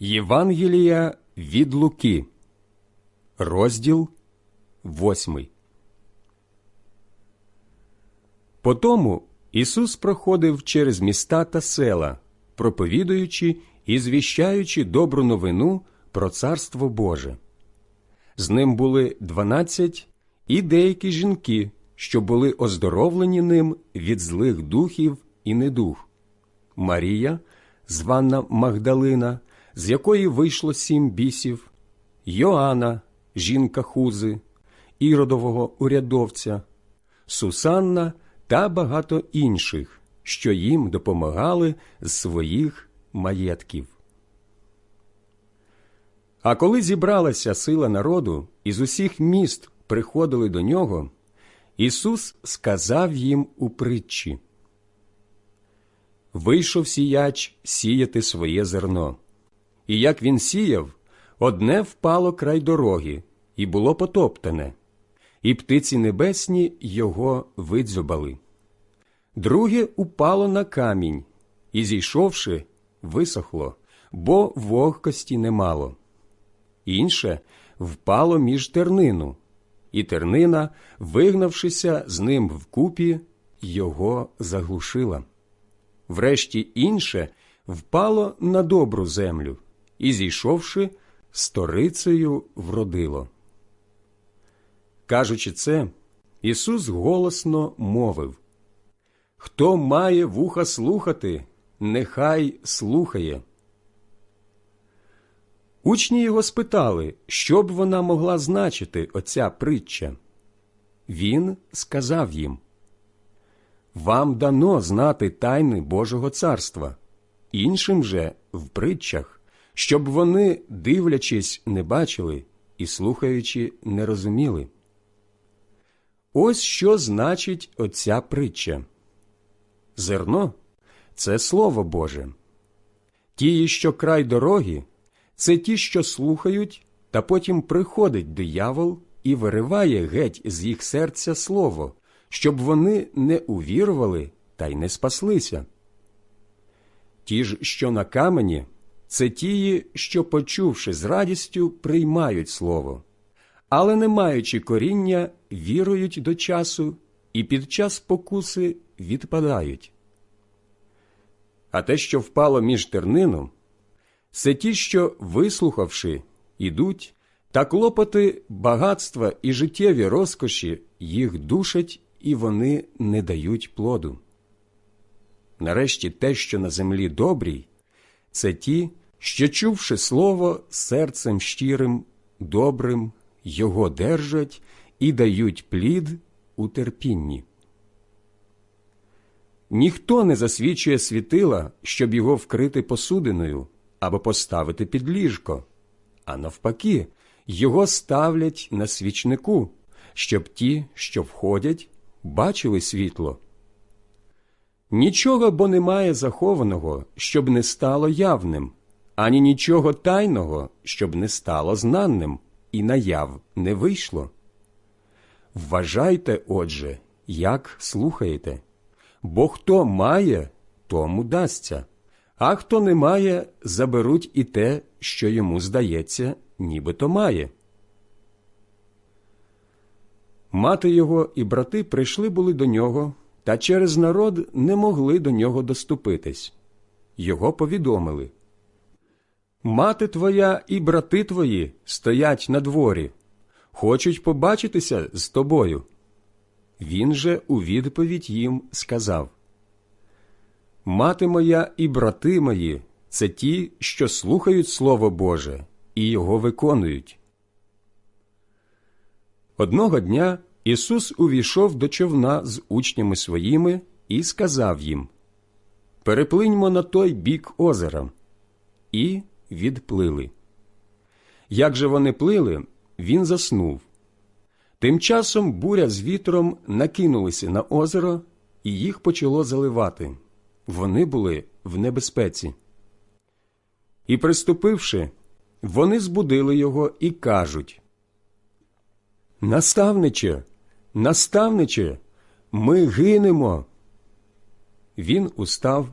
Євангелія від Луки, розділ восьмий. Потому Ісус проходив через міста та села, проповідуючи і звіщаючи добру новину про Царство Боже. З ним були дванадцять і деякі жінки, що були оздоровлені ним від злих духів і недух. Марія, звана Магдалина, з якої вийшло сім бісів, Йоанна, жінка Хузи, Іродового урядовця, Сусанна та багато інших, що їм допомагали з своїх маєтків. А коли зібралася сила народу, із усіх міст приходили до нього, Ісус сказав їм у притчі Вийшов сіяч сіяти своє зерно. І як він сіяв, одне впало край дороги, і було потоптане, і птиці небесні його видзьобали. Друге упало на камінь, і, зійшовши, висохло, бо вогкості немало. Інше впало між тернину, і тернина, вигнавшися з ним вкупі, його заглушила. Врешті інше впало на добру землю і, зійшовши, сторицею вродило. Кажучи це, Ісус голосно мовив Хто має вуха слухати, нехай слухає. Учні його спитали, що б вона могла значити оця притча. Він сказав їм Вам дано знати тайни Божого царства, іншим же в притчах, щоб вони, дивлячись, не бачили і слухаючи, не розуміли. Ось що значить оця притча. Зерно це Слово Боже. Ті, що край дороги, це ті, що слухають, та потім приходить диявол і вириває геть з їх серця слово, щоб вони не увірували та й не спаслися. Ті ж, що на камені, це ті, що, почувши з радістю, приймають слово, але, не маючи коріння, вірують до часу і під час покуси відпадають. А те, що впало між тернином, це ті, що, вислухавши, ідуть, та клопоти багатства і життєві розкоші їх душать, і вони не дають плоду. Нарешті те, що на землі добрій, це ті, що, чувши слово серцем щирим, добрим, його держать і дають плід у терпінні. Ніхто не засвічує світила, щоб його вкрити посудиною або поставити під ліжко, а навпаки, його ставлять на свічнику, щоб ті, що входять, бачили світло. Нічого бо немає захованого, щоб не стало явним, ані нічого тайного, щоб не стало знаним, і наяв не вийшло. Вважайте, отже, як слухаєте, бо хто має, тому дасться, а хто не має, заберуть і те, що йому здається, нібито має. Мати його і брати прийшли були до нього, та через народ не могли до нього доступитись. Його повідомили Мати твоя і брати твої стоять на дворі, хочуть побачитися з тобою. Він же у відповідь їм сказав Мати моя і брати мої це ті, що слухають Слово Боже і його виконують. Одного дня Ісус увійшов до човна з учнями своїми і сказав їм Переплиньмо на той бік озера. І відплили. Як же вони плили, він заснув. Тим часом буря з вітром накинулися на озеро, і їх почало заливати. Вони були в небезпеці. І, приступивши, вони збудили його і кажуть Наставниче, наставниче, ми гинемо. Він устав,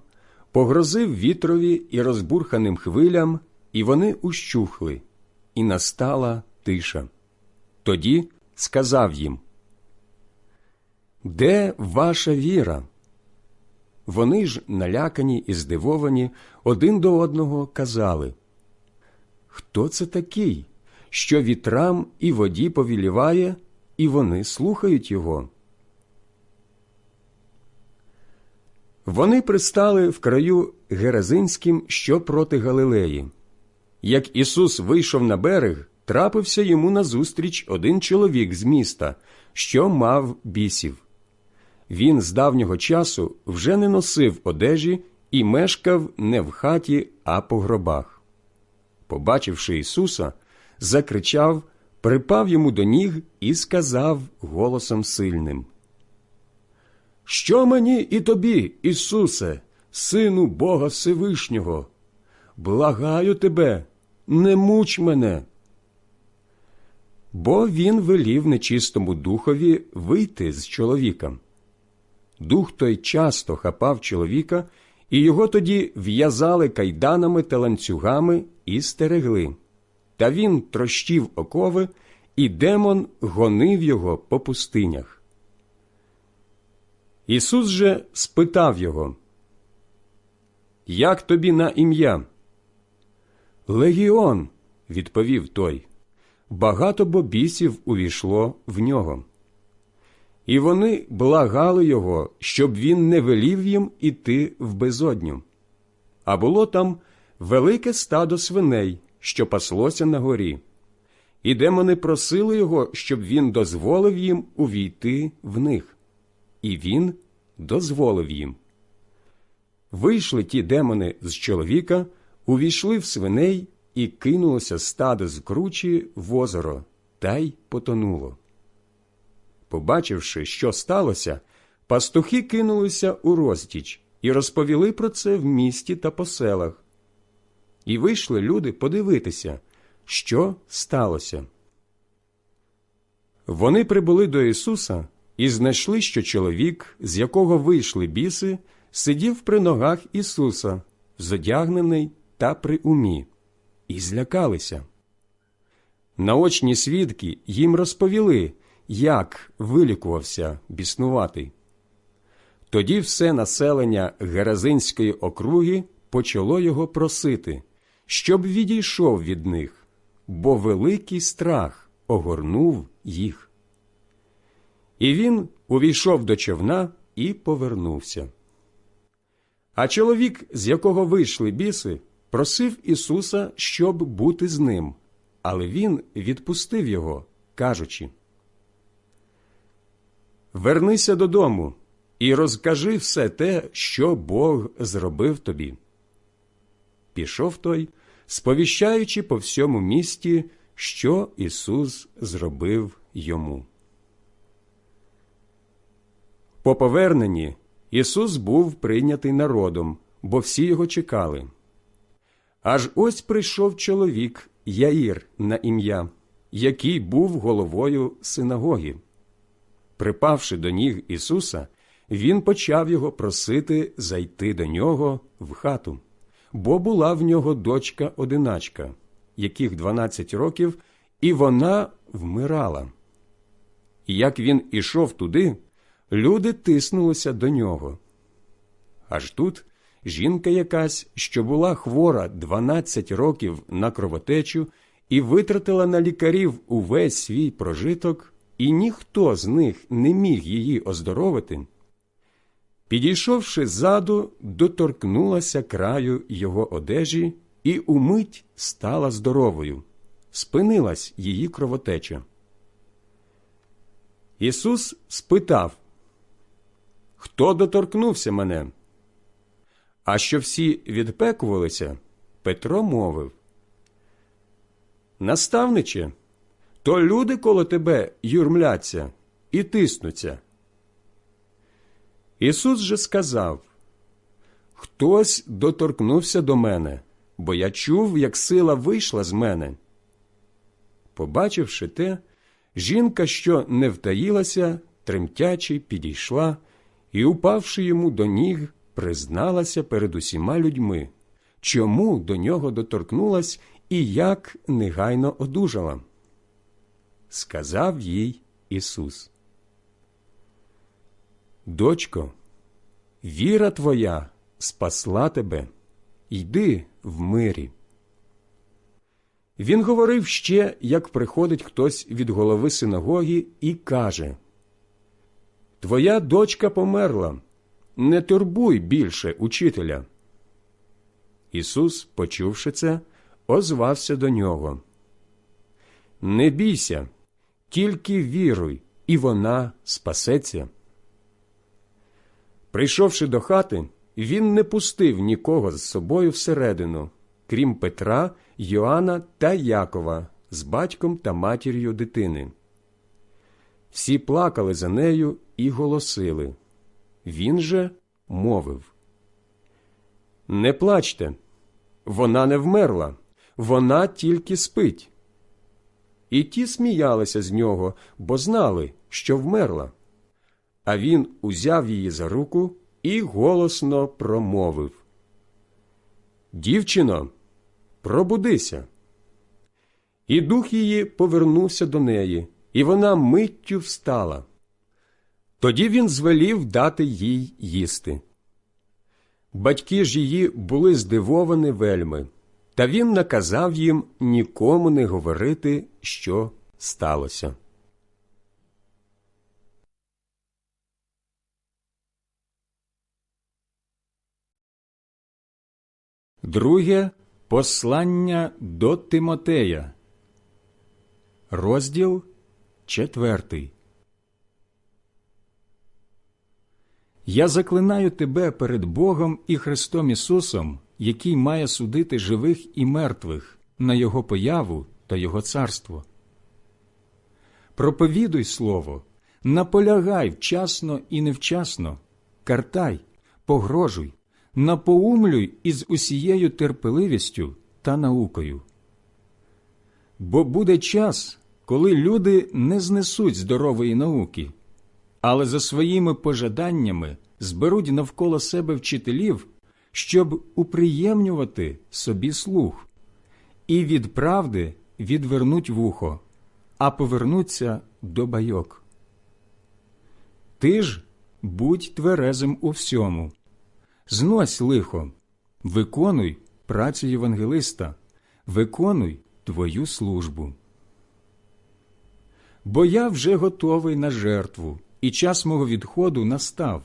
погрозив вітрові і розбурханим хвилям, і вони ущухли, і настала тиша. Тоді сказав їм, Де ваша віра? Вони ж, налякані і здивовані, один до одного казали, Хто це такий, що вітрам і воді повіліває, і вони слухають його? Вони пристали в краю Геразинським, що проти Галилеї. Як Ісус вийшов на берег, трапився йому назустріч один чоловік з міста, що мав бісів. Він з давнього часу вже не носив одежі і мешкав не в хаті, а по гробах. Побачивши Ісуса, закричав, припав йому до ніг і сказав голосом сильним що мені і тобі, Ісусе, Сину Бога Всевишнього? Благаю тебе, не муч мене. Бо він велів нечистому духові вийти з чоловіка. Дух той часто хапав чоловіка, і його тоді в'язали кайданами та ланцюгами і стерегли. Та він трощив окови, і демон гонив його по пустинях. Ісус же спитав його, Як тобі на ім'я? Легіон, відповів той, багато бобісів увійшло в нього. І вони благали його, щоб він не велів їм іти в безодню. А було там велике стадо свиней, що паслося на горі. І демони просили його, щоб він дозволив їм увійти в них і він дозволив їм. Вийшли ті демони з чоловіка, увійшли в свиней і кинулося стадо з кручі в озеро, та й потонуло. Побачивши, що сталося, пастухи кинулися у розтіч і розповіли про це в місті та по селах. І вийшли люди подивитися, що сталося. Вони прибули до Ісуса і знайшли, що чоловік, з якого вийшли біси, сидів при ногах Ісуса, зодягнений та при умі, і злякалися. Наочні свідки їм розповіли, як вилікувався біснуватий. Тоді все населення Геразинської округи почало його просити, щоб відійшов від них, бо великий страх огорнув їх. І він увійшов до човна і повернувся. А чоловік, з якого вийшли біси, просив Ісуса, щоб бути з ним, але він відпустив його, кажучи Вернися додому і розкажи все те, що Бог зробив тобі. Пішов той, сповіщаючи по всьому місті, що Ісус зробив йому. По поверненні Ісус був прийнятий народом, бо всі його чекали. Аж ось прийшов чоловік Яїр на ім'я, який був головою синагоги. Припавши до ніг Ісуса, він почав його просити зайти до нього в хату, бо була в нього дочка одиначка, яких дванадцять років, і вона вмирала. І як він ішов туди, люди тиснулися до нього. Аж тут жінка якась, що була хвора 12 років на кровотечу і витратила на лікарів увесь свій прожиток, і ніхто з них не міг її оздоровити. Підійшовши ззаду, доторкнулася краю його одежі і умить стала здоровою, спинилась її кровотеча. Ісус спитав хто доторкнувся мене? А що всі відпекувалися, Петро мовив Наставниче, то люди коло тебе юрмляться і тиснуться. Ісус же сказав Хтось доторкнувся до мене, бо я чув, як сила вийшла з мене. Побачивши те, жінка, що не втаїлася, тремтячи, підійшла і, упавши йому до ніг, призналася перед усіма людьми, чому до нього доторкнулась і як негайно одужала. Сказав їй Ісус. Дочко, віра твоя спасла тебе, йди в мирі. Він говорив ще, як приходить хтось від голови синагоги і каже Твоя дочка померла, не турбуй більше учителя. Ісус, почувши це, озвався до нього. Не бійся, тільки віруй, і вона спасеться. Прийшовши до хати, він не пустив нікого з собою всередину, крім Петра, Йоанна та Якова з батьком та матір'ю дитини. Всі плакали за нею і голосили. Він же мовив Не плачте, вона не вмерла, вона тільки спить. І ті сміялися з нього, бо знали, що вмерла. А він узяв її за руку і голосно промовив Дівчино, пробудися. І дух її повернувся до неї, і вона миттю встала. Тоді він звелів дати їй їсти. Батьки ж її були здивовані вельми, та він наказав їм нікому не говорити, що сталося. Друге послання до Тимотея, розділ четвертий. Я заклинаю тебе перед Богом і Христом Ісусом, який має судити живих і мертвих на Його появу та Його царство. Проповідуй слово, наполягай вчасно і невчасно, картай, погрожуй, напоумлюй із усією терпеливістю та наукою. Бо буде час, коли люди не знесуть здорової науки, але за своїми пожаданнями зберуть навколо себе вчителів, щоб уприємнювати собі слух, і від правди відвернуть вухо, а повернуться до байок. Ти ж будь тверезим у всьому, знось лихо, виконуй працю євангелиста, виконуй твою службу. Бо я вже готовий на жертву, і час мого відходу настав.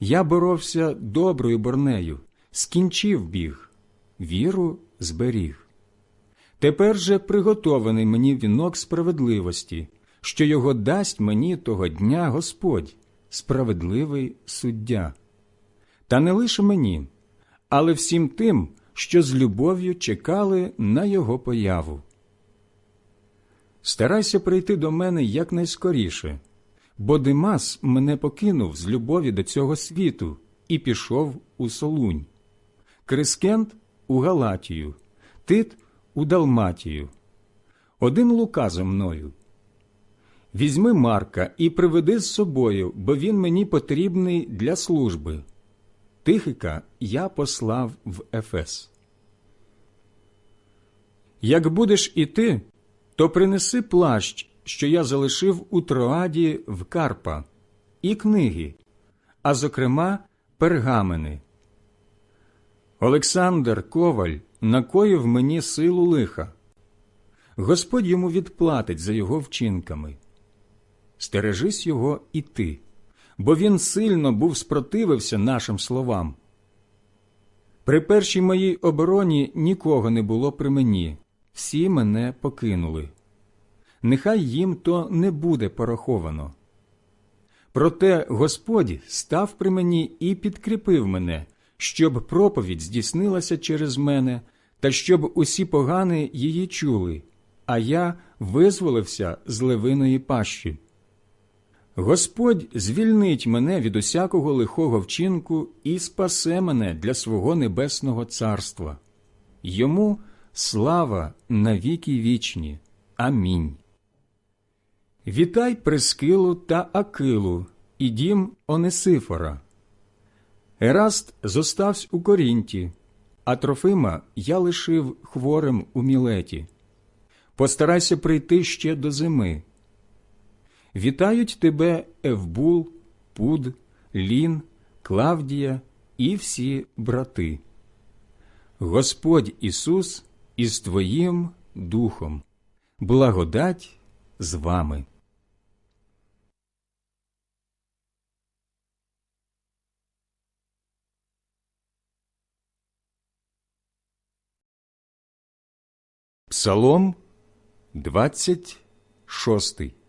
Я боровся доброю борнею, скінчив біг, віру зберіг. Тепер же приготований мені вінок справедливості, що його дасть мені того дня Господь, справедливий суддя. Та не лише мені, але всім тим, що з любов'ю чекали на його появу. Старайся прийти до мене якнайскоріше, бо Димас мене покинув з любові до цього світу і пішов у Солунь, Крискент у Галатію, Тит у Далматію. Один лука за мною. Візьми Марка і приведи з собою, бо він мені потрібний для служби. Тихика я послав в Ефес. Як будеш іти, то принеси плащ, що я залишив у Троаді в Карпа, і книги, а зокрема, пергамени. Олександр Коваль накоїв мені силу лиха. Господь йому відплатить за його вчинками. Стережись його і ти, бо він сильно був спротивився нашим словам. При першій моїй обороні нікого не було при мені, всі мене покинули. Нехай їм то не буде пораховано. Проте Господь став при мені і підкріпив мене, щоб проповідь здійснилася через мене, та щоб усі погани її чули, а я визволився з левиної пащі. Господь звільнить мене від усякого лихого вчинку і спасе мене для свого небесного царства. Йому слава навіки вічні. Амінь. Вітай Прескилу та Акилу і дім Онесифора. Ераст зоставсь у Корінті, а Трофима я лишив хворим у мілеті. Постарайся прийти ще до зими. Вітають тебе Евбул, Пуд, Лін, Клавдія і всі брати. Господь Ісус із Твоїм Духом, благодать з вами. Псалом 26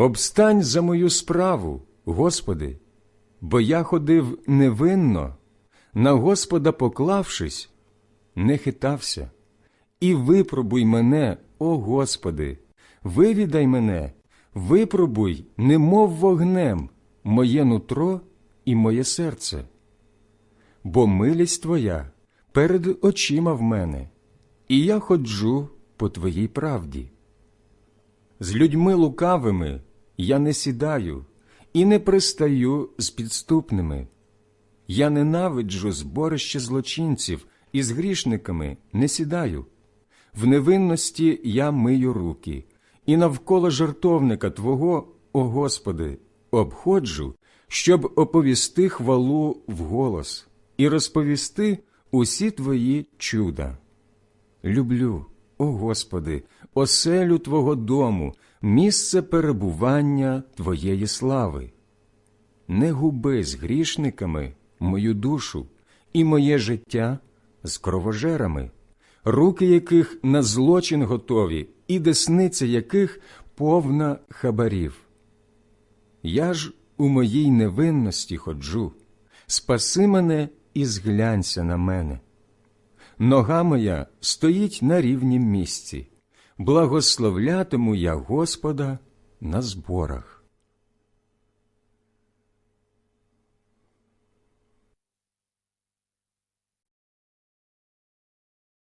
Обстань за мою справу, Господи, бо я ходив невинно, на Господа поклавшись, не хитався. І випробуй мене, о Господи, вивідай мене, випробуй, немов вогнем, моє нутро і моє серце. Бо милість Твоя перед очима в мене, і я ходжу по Твоїй правді. З людьми лукавими я не сідаю і не пристаю з підступними. Я ненавиджу зборище злочинців і з грішниками не сідаю. В невинності я мию руки, і навколо жертовника Твого, о Господи, обходжу, щоб оповісти хвалу вголос і розповісти усі Твої чуда. Люблю, о Господи, оселю Твого дому, місце перебування Твоєї слави. Не губи з грішниками мою душу і моє життя з кровожерами, руки яких на злочин готові, і десниця яких повна хабарів. Я ж у моїй невинності ходжу, спаси мене і зглянься на мене. Нога моя стоїть на рівнім місці, благословлятиму я Господа на зборах.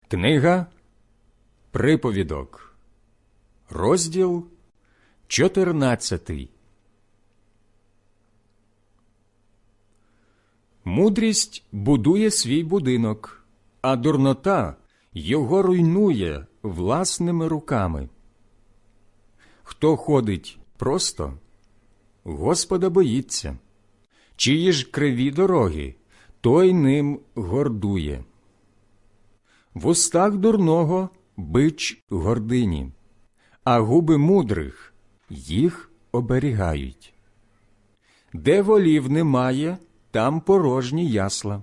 Книга Приповідок, розділ 14 Мудрість будує свій будинок, а дурнота його руйнує власними руками. Хто ходить просто, Господа боїться, чиї ж криві дороги, той ним гордує. В устах дурного бич гордині, а губи мудрих їх оберігають. Де волів немає, там порожні ясла,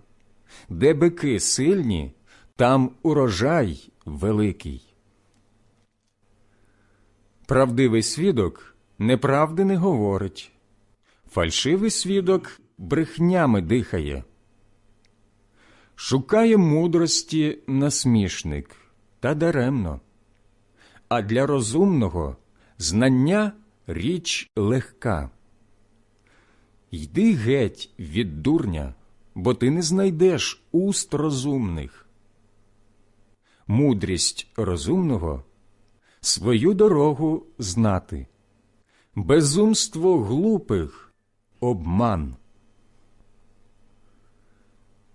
де бики сильні, там урожай великий. Правдивий свідок неправди не говорить, фальшивий свідок брехнями дихає. Шукає мудрості насмішник та даремно, а для розумного знання річ легка. Йди геть від дурня, бо ти не знайдеш уст розумних. Мудрість розумного свою дорогу знати, безумство глупих обман.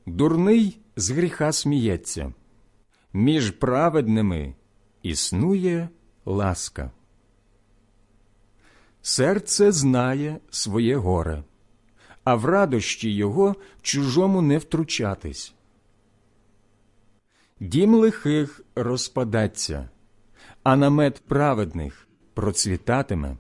Дурний з гріха сміється, між праведними існує ласка. Серце знає своє горе, а в радощі його чужому не втручатись. Дім лихих розпадаться, а намет праведних процвітатиме.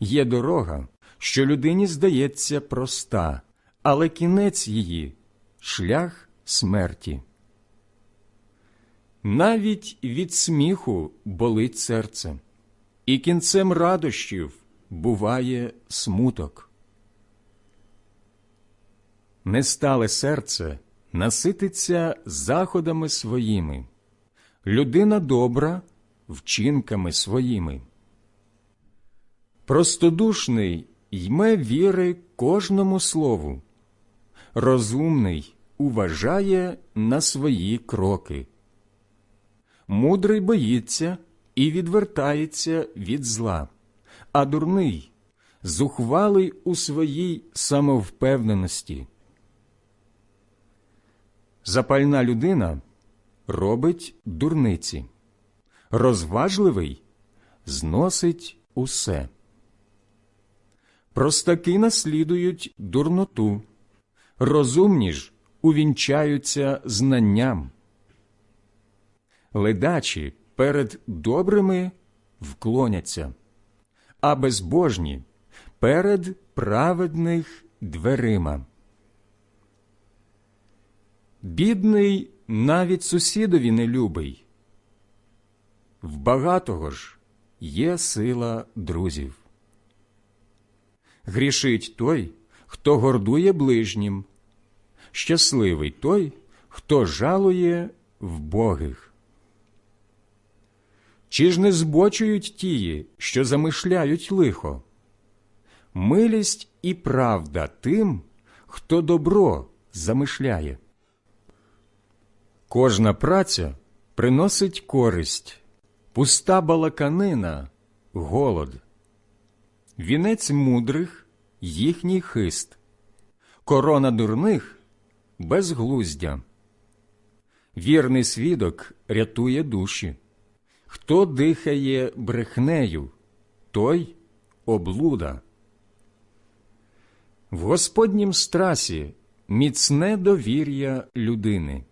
Є дорога, що людині здається проста, але кінець її шлях смерті. Навіть від сміху болить серце, і кінцем радощів буває смуток. Нестале серце насититься заходами своїми, людина добра вчинками своїми. Простодушний йме віри кожному слову, розумний уважає на свої кроки. Мудрий боїться і відвертається від зла, а дурний зухвалий у своїй самовпевненості. Запальна людина робить дурниці, розважливий зносить усе. Простаки наслідують дурноту, розумні ж увінчаються знанням. Ледачі перед добрими вклоняться, а безбожні перед праведних дверима. Бідний навіть сусідові не любий. В багатого ж є сила друзів. Грішить той, хто гордує ближнім, щасливий той, хто жалує вбогих. Чи ж не збочують тії, що замишляють лихо? Милість і правда тим, хто добро замишляє. Кожна праця приносить користь, пуста балаканина голод. Вінець мудрих їхній хист, корона дурних безглуздя. Вірний свідок рятує душі. Хто дихає брехнею, той облуда. В Господнім страсі міцне довір'я людини,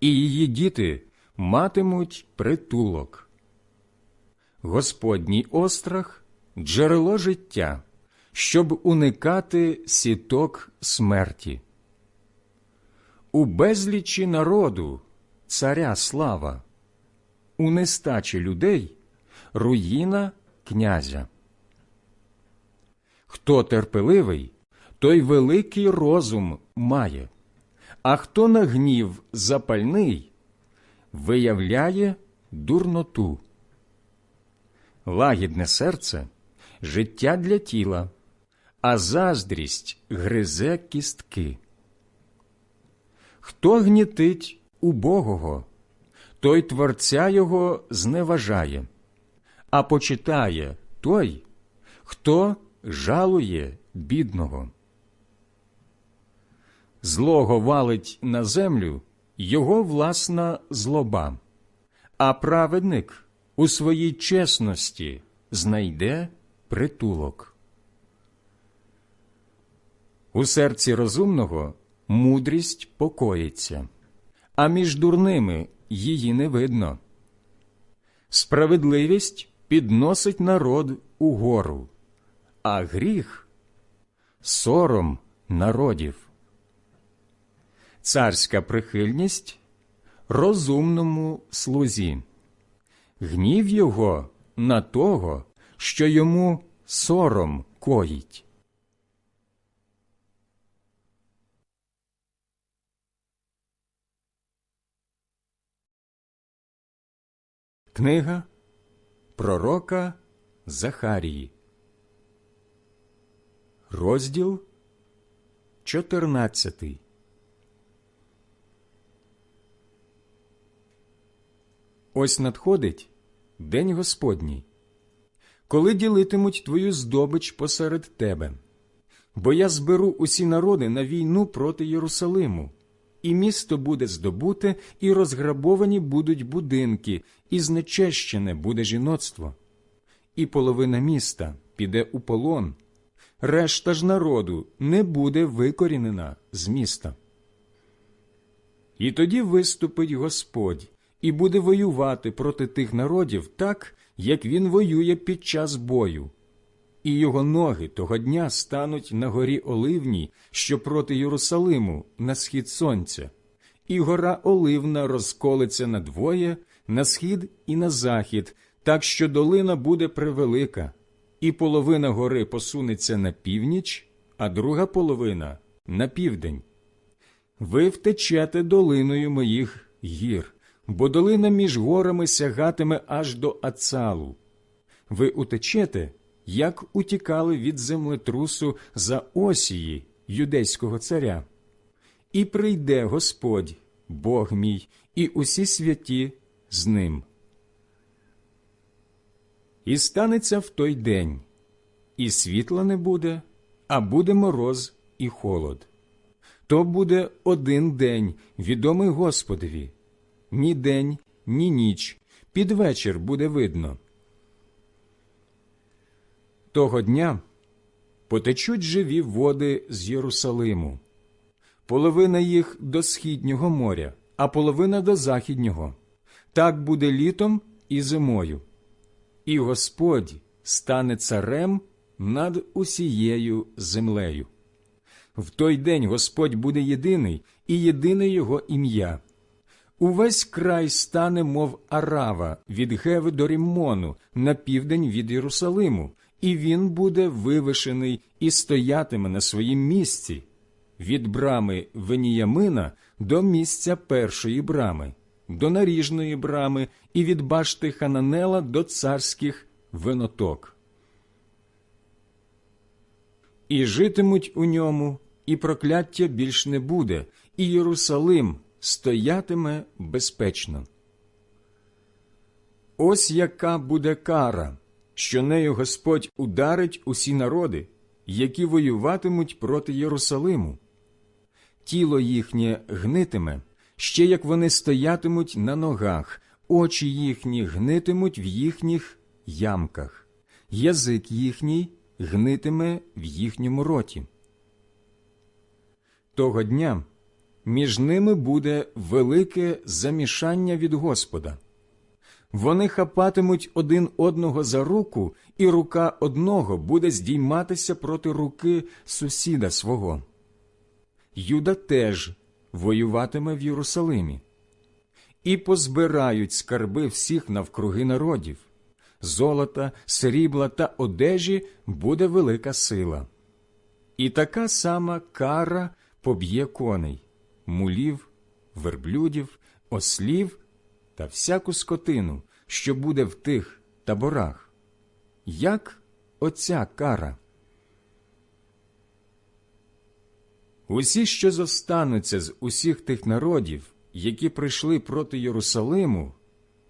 і її діти матимуть притулок. Господній острах джерело життя, щоб уникати сіток смерті. У безлічі народу царя слава, у нестачі людей руїна князя. Хто терпеливий, той великий розум має, а хто на гнів запальний, виявляє дурноту. Лагідне серце життя для тіла, а заздрість гризе кістки. Хто гнітить убогого, той творця його зневажає, а почитає той, хто жалує бідного. Злого валить на землю його власна злоба, а праведник у своїй чесності знайде притулок. У серці розумного мудрість покоїться, а між дурними її не видно. Справедливість підносить народ угору, а гріх сором народів. Царська прихильність розумному слузі, гнів його на того, що йому сором коїть. Книга Пророка Захарії, розділ 14 Ось надходить день Господній, коли ділитимуть твою здобич посеред тебе. Бо я зберу усі народи на війну проти Єрусалиму, і місто буде здобуте, і розграбовані будуть будинки, і знечещене буде жіноцтво. І половина міста піде у полон, решта ж народу не буде викорінена з міста. І тоді виступить Господь і буде воювати проти тих народів так, як він воює під час бою. І його ноги того дня стануть на горі Оливній, що проти Єрусалиму, на схід сонця, і гора Оливна розколиться надвоє на схід і на захід, так що долина буде превелика, і половина гори посунеться на північ, а друга половина на південь. Ви втечете долиною моїх гір, бо долина між горами сягатиме аж до Ацалу. Ви утечете, як утікали від землетрусу за осії юдейського царя. І прийде Господь, Бог мій, і усі святі з ним. І станеться в той день, і світла не буде, а буде мороз і холод. То буде один день, відомий Господові, ні день, ні ніч, під вечір буде видно. Того дня потечуть живі води з Єрусалиму, половина їх до східнього моря, а половина до західнього. Так буде літом і зимою. І Господь стане царем над усією землею. В той день Господь буде єдиний і єдине його ім'я. Увесь край стане, мов арава від Геви до Ріммону на південь від Єрусалиму, і він буде вивишений і стоятиме на своїм місці від брами Веніямина до місця першої брами, до наріжної брами і від башти Хананела до царських виноток. І житимуть у ньому, і прокляття більш не буде, і Єрусалим стоятиме безпечно. Ось яка буде кара, що нею Господь ударить усі народи, які воюватимуть проти Єрусалиму. Тіло їхнє гнитиме, ще як вони стоятимуть на ногах, очі їхні гнитимуть в їхніх ямках, язик їхній гнитиме в їхньому роті. Того дня між ними буде велике замішання від Господа. Вони хапатимуть один одного за руку, і рука одного буде здійматися проти руки сусіда свого. Юда теж воюватиме в Єрусалимі. І позбирають скарби всіх навкруги народів. Золота, срібла та одежі буде велика сила. І така сама кара поб'є коней, мулів, верблюдів, ослів та всяку скотину, що буде в тих таборах. Як оця кара? Усі, що зостануться з усіх тих народів, які прийшли проти Єрусалиму,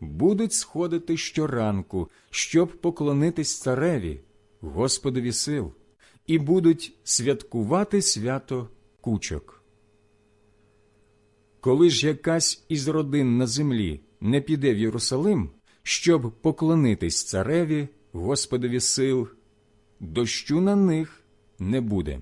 будуть сходити щоранку, щоб поклонитись цареві, Господові сил, і будуть святкувати свято кучок. Коли ж якась із родин на землі не піде в Єрусалим, щоб поклонитись цареві, Господові сил, дощу на них не буде.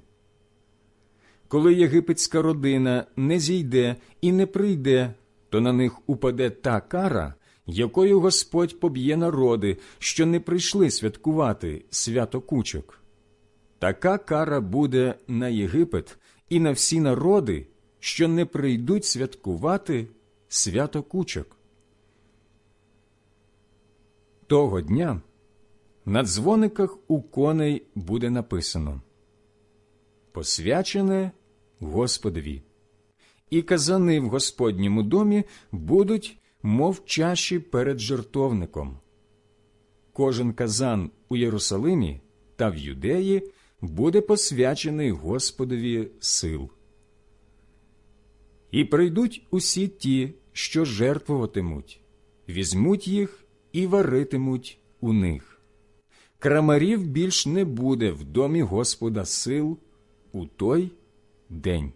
Коли єгипетська родина не зійде і не прийде, то на них упаде та кара, якою Господь поб'є народи, що не прийшли святкувати свято кучок. Така кара буде на Єгипет і на всі народи, що не прийдуть святкувати свято кучок. Того дня на дзвониках у коней буде написано Посвячене Господові, і казани в Господньому домі будуть, мов чаші перед жертовником. Кожен казан у Єрусалимі та в Юдеї буде посвячений Господові сил. І прийдуть усі ті, що жертвуватимуть, візьмуть їх і варитимуть у них. Крамарів більш не буде в домі Господа сил у той день.